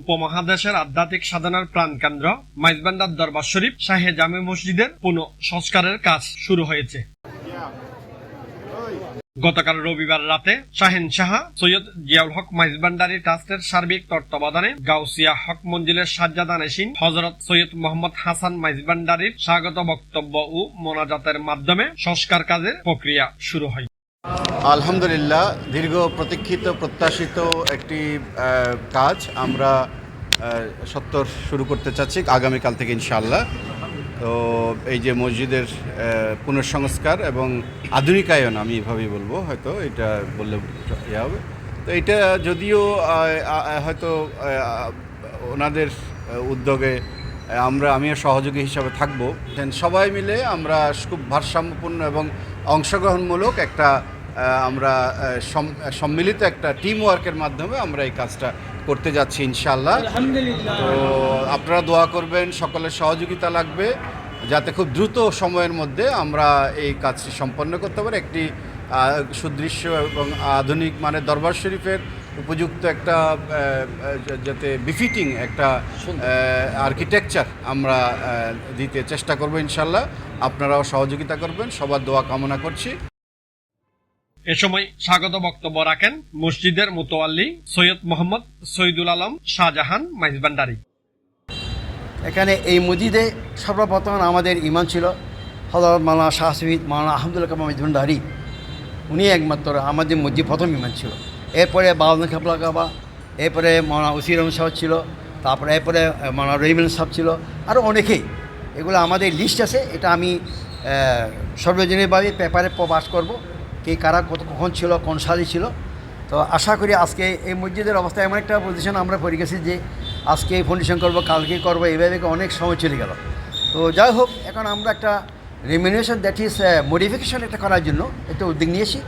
উপমহাদেশের আধ্যাত্মিক সাধনার প্রাণকেন্দ্র মাইজবান্ডার দরবার শরীফ শাহে জামে মসজিদের পুনঃ সংস্কারের কাজ শুরু হয়েছে। গতকাল রবিবার রাতে শাহেন শাহা সৈয়দ জিয়াউল হক মাইজবান্ডারি ট্রাস্টের সার্বিক তত্ত্বাবধানে গাউসিয়া হক মঞ্জিলের সাজ্জাদা নেশিন হজরত সৈয়দ মোহাম্মদ হাসান মাইজবান্ডারির স্বাগত বক্তব্য ও মোনাজাতের মাধ্যমে সংস্কার কাজের প্রক্রিয়া শুরু হয়। আলহামদুলিল্লাহ, দীর্ঘ, প্রতীক্ষিত, প্রত্যাশিত একটি কাজ আমরা সত্তর শুরু করতে চাচ্ছি আগামীকাল থেকে ইনশাআল্লাহ। তো এই যে মসজিদের পুনঃসংস্কার এবং আধুনিকায়ন আমি এভাবেই বলব, হয়তো এটা বললে ইয়ে হবে। তো এটা যদিও হয়তো ওনাদের উদ্যোগে আমরা, আমিও সহযোগী হিসাবে থাকব। সবাই মিলে আমরা খুব ভারসাম্যপূর্ণ এবং অংশগ্রহণমূলক একটা আমরা সম্মিলিত একটা টিম ওয়ার্কের মাধ্যমে আমরা এই কাজটা করতে যাচ্ছি ইনশাল্লাহ তো আপনারা দোয়া করবেন সকলের সহযোগিতা লাগবে যাতে খুব দ্রুত সময়ের মধ্যে আমরা এই কাজটি সম্পন্ন করতে পারি। একটি সুদৃশ্য এবং আধুনিক মানে দরবার শরীফের উপযুক্ত একটা যাতে বিফিটিং একটা আর্কিটেকচার আমরা দিতে চেষ্টা করব ইনশাল্লাহ আপনারাও সহযোগিতা করবেন সবার দোয়া কামনা করছি। এ সময় স্বাগত বক্তব্য রাখেন মসজিদের মোতোয়াল্লি সৈয়দ মোহাম্মদ সৈদুল আলম শাহজাহান মাইজবান্ডারি এখানে এই মসজিদে সর্বপ্রথম আমাদের ইমান ছিল হজরত মাওলানা শাহ শহীদ মাওলানা আহমদুল্লাহ কামাম ভণ্ডারি উনি একমাত্র আমাদের মসজিদ প্রথম ইমান ছিল। এরপরে বাউদ্দিন খাবলা কাবা এরপরে মাওলানা উসির রহমান সাহেব ছিল, তারপরে এরপরে মাওলানা রহিমান সাহেব ছিল আরও অনেকেই। এগুলো আমাদের লিস্ট আছে, এটা আমি সর্বজনীনভাবে পেপারে প্রকাশ করব। কে কারা কত কখন ছিল কোন সালে ছিল। তো আশা করি আজকে এই মসজিদের অবস্থা এমন একটা পজিশন আমরা পড়ে গেছি যে আজকে এই ফাউন্ডেশন করব কালকে করব এইভাবে অনেক সময় চলে গেল। তো যাই হোক এখন আমরা একটা রেমিনেশন দ্যাট ইজ মডিফিকেশন একটা করার জন্য একটা উদ্যোগ নিয়েছি।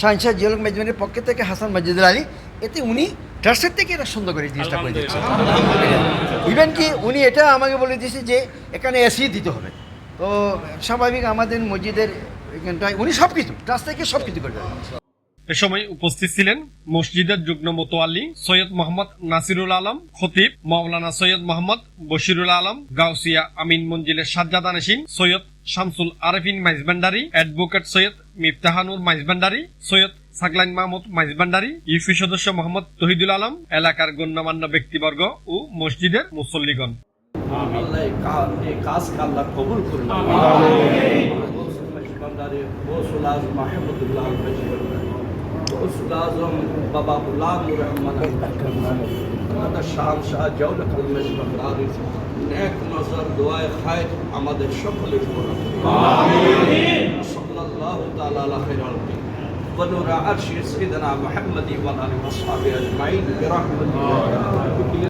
সাইন্সার জিওলক ম্যানেজমেন্টের পক্ষ থেকে হাসান মজিদুল আলী এতে উনি ট্রাস্টের থেকে এটা সুন্দর করে জিনিসটা করে দিচ্ছে ইভেন কি উনি এটা আমাকে বলে দিয়েছে যে এখানে এসি দিতে হবে। তো স্বাভাবিক আমাদের মসজিদের এখানটায় উনি সব কিছু ট্রাস্ট থেকে সব কিছু করে এ সময় উপস্থিত ছিলেন মসজিদের যুগ্ম মোতোয়াল্লি সৈয়দ মোহাম্মদ নাসিরুল আলম খতিব মাওলানা সৈয়দ মোহাম্মদ বশিরুল আলম গাউসিয়া আমিন মঞ্জিলের সাজ্জাদ আনসিন সৈয়দ শামসুল আরেফিন মাইজবান্ডারি অ্যাডভোকেট সৈয়দ মিফতাহানুর মাইজবান্ডারি সৈয়দ সাকলাইন মাহমুদ মাইজবান্ডারি ইউপি সদস্য মোহাম্মদ তহিদুল আলম এলাকার গণ্যমান্য ব্যক্তিবর্গ ও মসজিদের মুসল্লিগণ। আল্লাহ এই কা- এই কাজকে আল্লাহ কবুল করুন। বান্দারে গৌসুল আজম মাহমুদুল্লাহ আল মেজবান্ডারি গৌসুল আজম বাবা গুলাম রহমান আমাদের শাহ শাহ জৌলক আল মেজবান্ডারি নেক নজর দোয়ায় খায় আমাদের সকলের উপর সাল্লাল্লাহু তাআলা আলা খাইরুল খালকি ونور عرش سيدنا محمد وعلى اله وصحبه اجمعين برحمتك